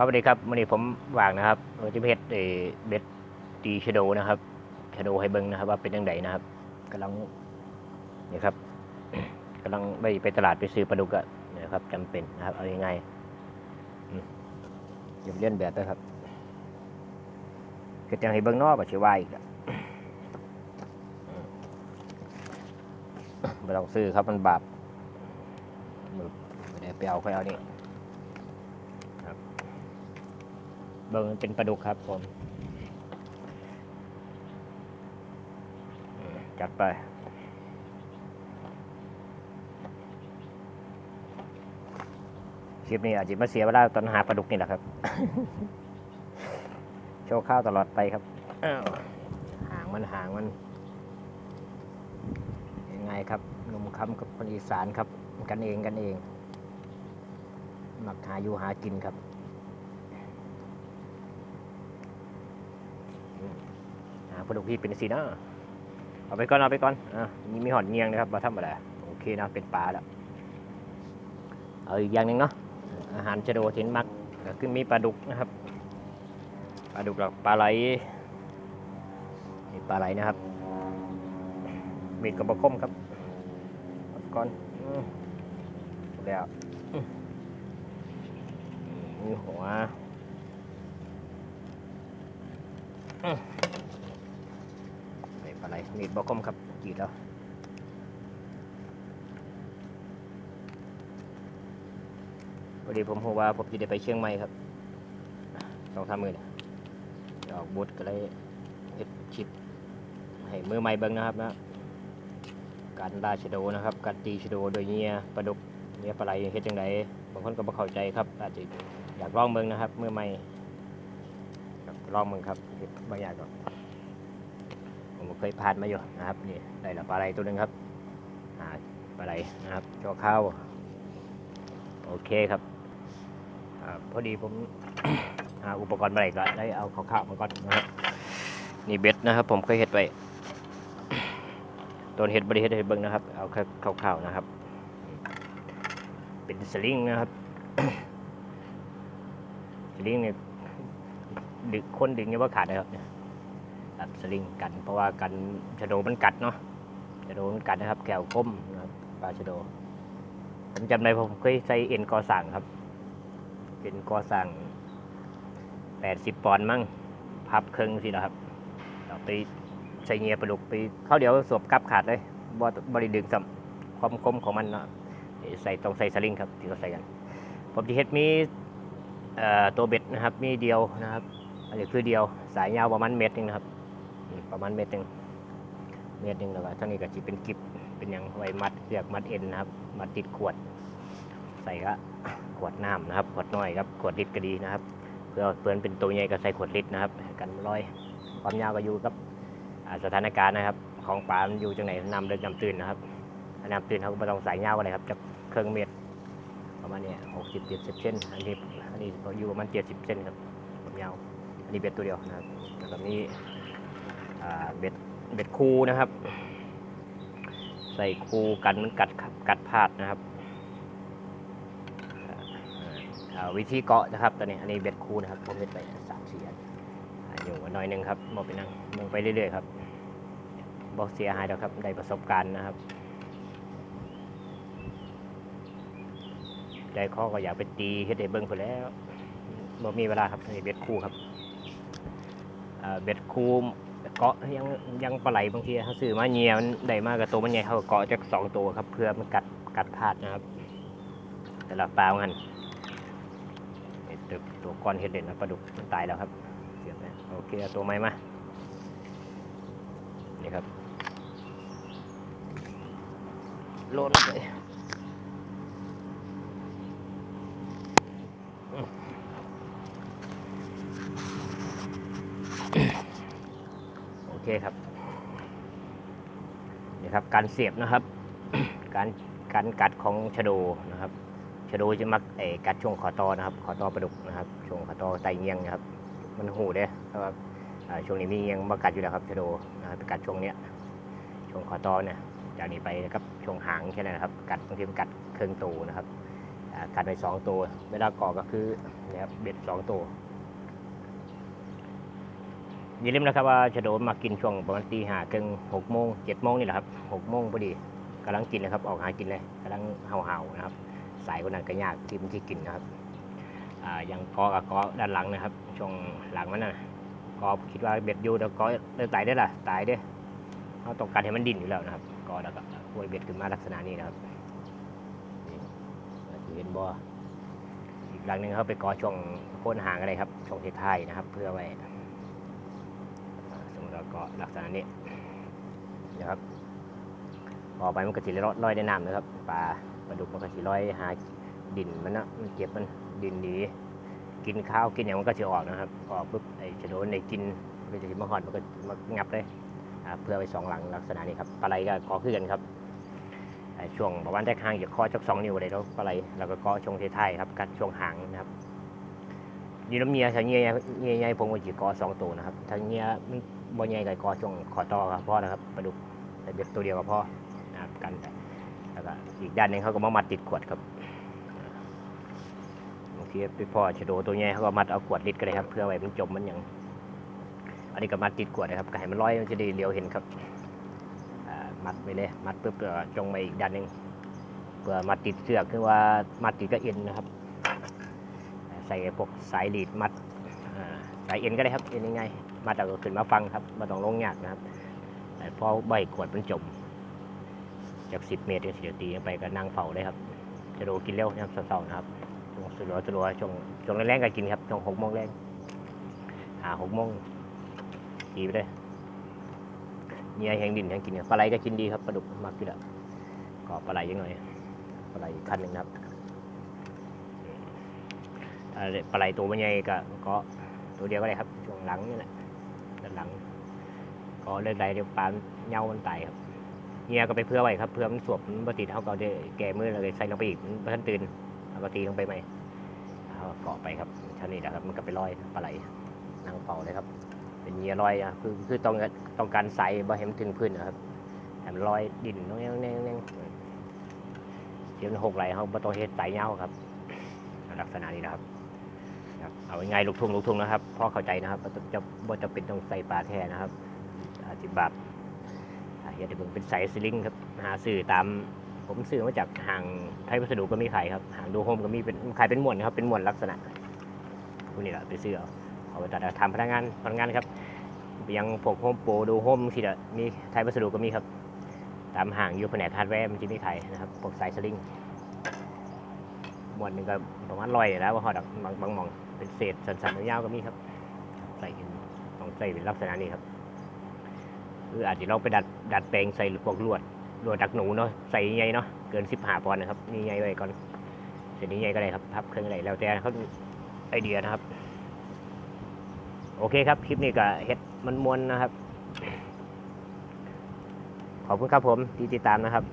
ครับสวัสดีครับวันนี้ผมวางนะครับเราจะเฮ็ดเอ่อเบ็ดตีชโดนะครับชโดให้เบิ่งนะครับ ว่าเป็นยังไงนะครับกำลังนี่ครับกำลังไปไปตลาดไปซื้อปลาดุกอะนะครับจำเป็นนะครับ เอายังไงอย่าเลียนแบบด้วยครับก็จังให้เบิ่งนอกบ่สิว่าอีกอะอืมบ่ต้องซื้อครับมันบาปไม่ได้ไปเอาใค่อยเอานี่ เบิ่งเป็นปลาดุกครับผมอืมจัดไป คลิปนี้อาจจะมาเสียเวลาตอนหาปลาดุกนี่แหละครับ โชว์ข้าวตลอดไปครับอ้าวหางมันหางมัน ยังไงครับหนุ่มคำกับคนอีสานครับ กันเองกันเอง มักหาอยู่หากินครับ อ่าปลาดุกพี่เป็นสีนะเอาไปก่อนเอาไปก่อนอ่านี่มีหอดเงียงนะครับมาทำอะไรโอเคนะเป็นปลาแล้วเอาอีกอย่างหนึ่งเนาะอาหารชะโดทินมักก็คือมีปลาดุกนะครับปลาดุกหรอกปลาไหลนี่ปลาไหลนะครับมีดกับบะคมครับเอาไปก่อนอแล้วมีหัว มีดบกคมครับกรีดแล้วพอดีผมพูดว่าผมจะได้ไปเชียงใหม่ครับสองสามมือเนี่ยออกบุตรก็เลยเฮ็ดชิปให้มือใหม่เบิ้งนะครับนะการลาชโดนะครับ การตีชโดโดยเงี้ยปลาดุกเงี้ยปลาไหลเฮ็ดจังไดบางคนก็บ่เข้าใจครับ อาจจะอยากลองเบิ้งนะครับมือใหม่ลองเบิ้งครับเฮ็ดบางอย่างก็ ผมเคยผ่านมาอยู่นะครับนี่ได้ละปลาไหลตัวนึงครับอ่าปลาไหลนะครับจอข้าวโอเคครับอพอดีผมหาอุปกรณ์ปลาไหลก็ได้เอาข้าวๆมาก่อนนะครับนี่เบ็ดนะครับ ผมเคยเห็ดไปตัวเห็ดบริเห็ดให้เบิ่งนะครับ เอาแค่คร่าวๆนะครับ เป็นสลิงนะครับสลิงเนี่ยดึกคนดึงเนี่ยว่าขาดเลยครับ เนี่ยตัดสลิงกัน เพราะว่ากันชะโดมันกัดเนาะชะโดมันกัดนะครับแก้วคมนะครับปลาชะโดผมจำได้ผมเคยใส่เอ็นกอสั่งครับเอ็นกอสั่งแปดสิบปอนด์มั้งพับครึ่งสินะครับเราไปใส่เงียปลาดุกไปเข้าเดี๋ยวสวบกับขาดเลยบอบริดึงสัมความคมของมันเนาะใส่ต้องใส่สลิงครับที่เขาใส่กัน ผมที่เฮ็ดมีตัวเบ็ดนะครับ มีเดียวนะครับอันนี้คือเดียวสายยาวประมาณเมตรหนึงนะครับ ประมาณเมตรหนึ่งเมตรหนึ่งแล้วก็ท่างนี้ก็จะเป็นกิบเป็นอย่างไว้มัดเสือกมัดเอ็นนะครับ มัดติดขวด ใส่ก็ขวดน้ำนะครับ ขวดน้อยครับขวดลิตรก็ดีนะครับ เพื่อเพื่อนเป็นตัวใหญ่ก็ใส่ขวดลิตรนะครับ กันร้อยความยาวก็อยู่กับสถานการณ์นะครับ ของปลามันอยู่จังไหนน้ำเดินน้ำตื้นนะครับน้ำตื้นเขาก็ไม่ต้องใส่ยาวอะไรครับจะเครื่องเมตรประมาณเนี้หกสิบเจ็ดสิบเซนอันนี้อันนี้อยู่ประมาณเจ็ดสิบเซนครับความยาวอันนี้เบ็ดตัวเดียวนะครับแล้วแบบนี้ เบ็ดเบ็ดคูนะครับ ใส่คูกันมันกัดกัดพลาดนะครับวิธีเกาะนะครับตอนนี้อันนี้เบ็ดคูนะครับผมเบ็ดไปสามสี่อันอยู่หน่อยหนึ่งครับมองไปนั่งมองไปเรื่อยๆครับบอกเสียหายแล้วครับได้ประสบการณ์นะครับใจข้อก็อยากไปตีเฮ็ดเบิ้งไปแล้วบ่มีเวลาครับอันเบ็ดคูครับเบ็ดคู เกาะยังยังปลาไหลบางทีเขาซื้อมาเงียมันได้มากกับตัวมันใหญ่เขาเกาะจากสองตัวครับ เพื่อมันกัดกัดพลาดนะครับ แต่ละปลามันตัวตัวก้อนเห็ดเด่นนะปลาดุกมันตายแล้วครับเสียบนะโอเคเอาตัวใหม่มานี่ครับโลดเลย เคครับนี่ครับ การเสียบนะครับ การการกัดของชะโดนะครับชะโดจะมักเออกัดช่วงขอตอนะครับ ขอตอปลาดุกนะครับ ช่วงขอตอไตเงียงนะครับ มันหูเด้เพราะว่าอ่าช่วงนี้มีเงียงมากัดอยู่แล้วครับชะโดนะครับกัดช่วงเนี้ย ช่วงขอตอเนี่ยจากนี้ไปนะครับช่วงหางแค่นั้นนะครับ กัดบางทีมันกัดเครื่องตูนะครับกัดไปสองตัวเวลาเกาะก็คือนะครับเบ็ดสองตัว อย่าลืมนะครับว่าชะโดมากินช่วงประมาณตีห้าถึงหกโมงเจ็ดโมงนี่แหละครับหกโมงพอดีกำลังกินนะครับ ออกหากินเลยกำลังเห่าๆนะครับ สายคนนั้นก็ยากที่มันที่กินนะครับอ่าอย่างกาะกับกาะด้านหลังนะครับ ช่วงหลังมันน่ะกาะคิดว่าเบ็ดอยู่แล้วเกาะเลยตายได้ล่ะตายเด้เขาต้องการให้มันดิ้นอยู่แล้วนะครับกาะแล้วก็พวยเบ็ดขึ้นมาลักษณะนี้นะครับเห็นบ่อีกหลังหนึ่งเขาไปกาะช่วงโค่นหางอะไรครับช่วงท้ายนะครับ เพื่อไว้ อ่าสมมติเกาะลักษณะนี้นะครับพอไปมันก็จะลอยในน้ำนะครับปลาปลาดุกมันก็สิลอยหาดินมันนะมันเก็บมันดินดี กินข้าวกินอย่างมันก็จะออกนะครับออกปุ๊บไอ้ชะโดนในกินมันก็จะมาหอดมันก็มางับเลยเพื่อไปสองหลังลักษณะนี้ครับปลาไหลก็กอขึ้นกันครับช่วงประมาณแรกห่างจากคอจักสองนิ้วเลยแล้วปลาไหลแล้วก็กอช่วงท้ายครับกัดช่วงหางนะครับ อยีน้ำเมียถ้าเงียเงียใหญ่ผมก็จะกอสองตัวนะครับถ้าเงียไม่บ่ใหญ่ก็กอช่วงขอต่อครับพ่อนะครับปลาดุกแต่เบ็ดตัวเดียวก็พอนะครับกันแต่แล้วก็อีกด้านหนึ่งเขาก็มามัดติดขวดครับบางทีไปพ่อชะโดตัวใหญ่เขาก็มัดเอาขวดลิดก็ได้ครับ เพื่อไว้มันจมมันอย่างอันนี้ก็มัดติดขวดนะครับก็ให้มันลอยมันจะได้เลียวเห็นครับมัดไปเลย มัดปุ๊บจงไปอีกด้านหนึ่งเพื่อมัดติดเสือกคือว่ามัดติดก็เอ็นนะครับ ใส่พวกสายลีดมัดสายเอ็นก็ได้ครับเอ็นง่ายๆมัดแล้วก็ขึ้นมาฟังครับมาต้องลงยากนะครับแต่พอใบขวดมันจม จาก 10 เมตรถึงสิตีไปก็นั่งเฝ้าเลยครับ จะโดกินเร็วนะครับเสาร์ๆนะครับช่วงสลัวสลัวช่วงช่วงแรงๆก็กินครับช่วงหกโมงแรงหาหกโมงตีไปเลยเนียแห้งดินแห้งกินครับปลาไหลก็กินดีครับปลาดุกมากที่ละก็ปลาไหลยังหน่อยปลาไหลอีกคันหนึ่งนะครับ ปลาไหลตัวมันใหญ่ก็ก็ตัวเดียวก็ได้ครับช่วงหลังนี่แหละด้านหลัง ก็เลือกใดเดี๋ยวปลาเหย้ามันตายครับเงียก็ไปเพื่อไว้ครับเพื่อมันสวบมันปติดเขาก็ได้แก่มือเลยใส่ลงไปอีกมันท่านตื่นเอาก็ตีลงไปใหม่เอาเกาะไปครับเท่านี้นะครับมันก็ไปลอยปลาไหลนั่งเป่าเลยครับ เป็นเงียลอยอะคือคือต้องต้องการใส่บ่เห็นถึงพื้นนะครับให้มันลอยดินน้องแน่งแน่งแน่งเดี๋ยวนหกไหลเขาบ่ต้องเฮ็ดสายเงาครับ ลักษณะนี้นะครับ เอาง่ายๆลูกทุ่งลูกทุ่งนะครับพ่อเข้าใจนะครับบ่จะบ่จะเป็นต้องใส่ปลาแท้นะครับอาจิบาทอะเดี๋ยวผมเป็นสายสลิงครับหาซื้อตาม ผมซื้อมาจากห่างไทยวัสดุก็มีขายครับห่างดูโฮมก็มีเป็นขายเป็นหมวนครับเป็นหมวนลักษณะพวกนี้แหละไปซื้อเอาเอาไปตัดทำพนักงานพนักงานครับยังพวกโฮมโปรดูโฮมสิเดมีไทยวัสดุก็มีครับ ตามห่างอยู่แผนกฮาร์ดแวร์มันจะมีขายนะครับพวกสายสลิง หมวนหนึ่งก็ประมาณร้อยแล้วว่าหอดับบางบางมองเป็นเศษสันๆยาวๆก็มีครับ ใส่ต้องใส่เป็นลักษณะนี้ครับหรืออาจจะเราไปดัดดัดแปลงใส่พวกลวดลวดดักหนูเนาะใส่ใหญ่เนาะเกินสิบห้าปอนด์นะครับนี่ใหญ่ไว้ก่อนเสร็จนี้ใหญ่ก็ได้ครับพับเครื่องอะไรแล้วแต่เขาไอเดียนะครับ โอเคครับคลิปนี้ก็เฮ็ดมันมวนนะครับ ขอบคุณครับผมที่ติดตามนะครับ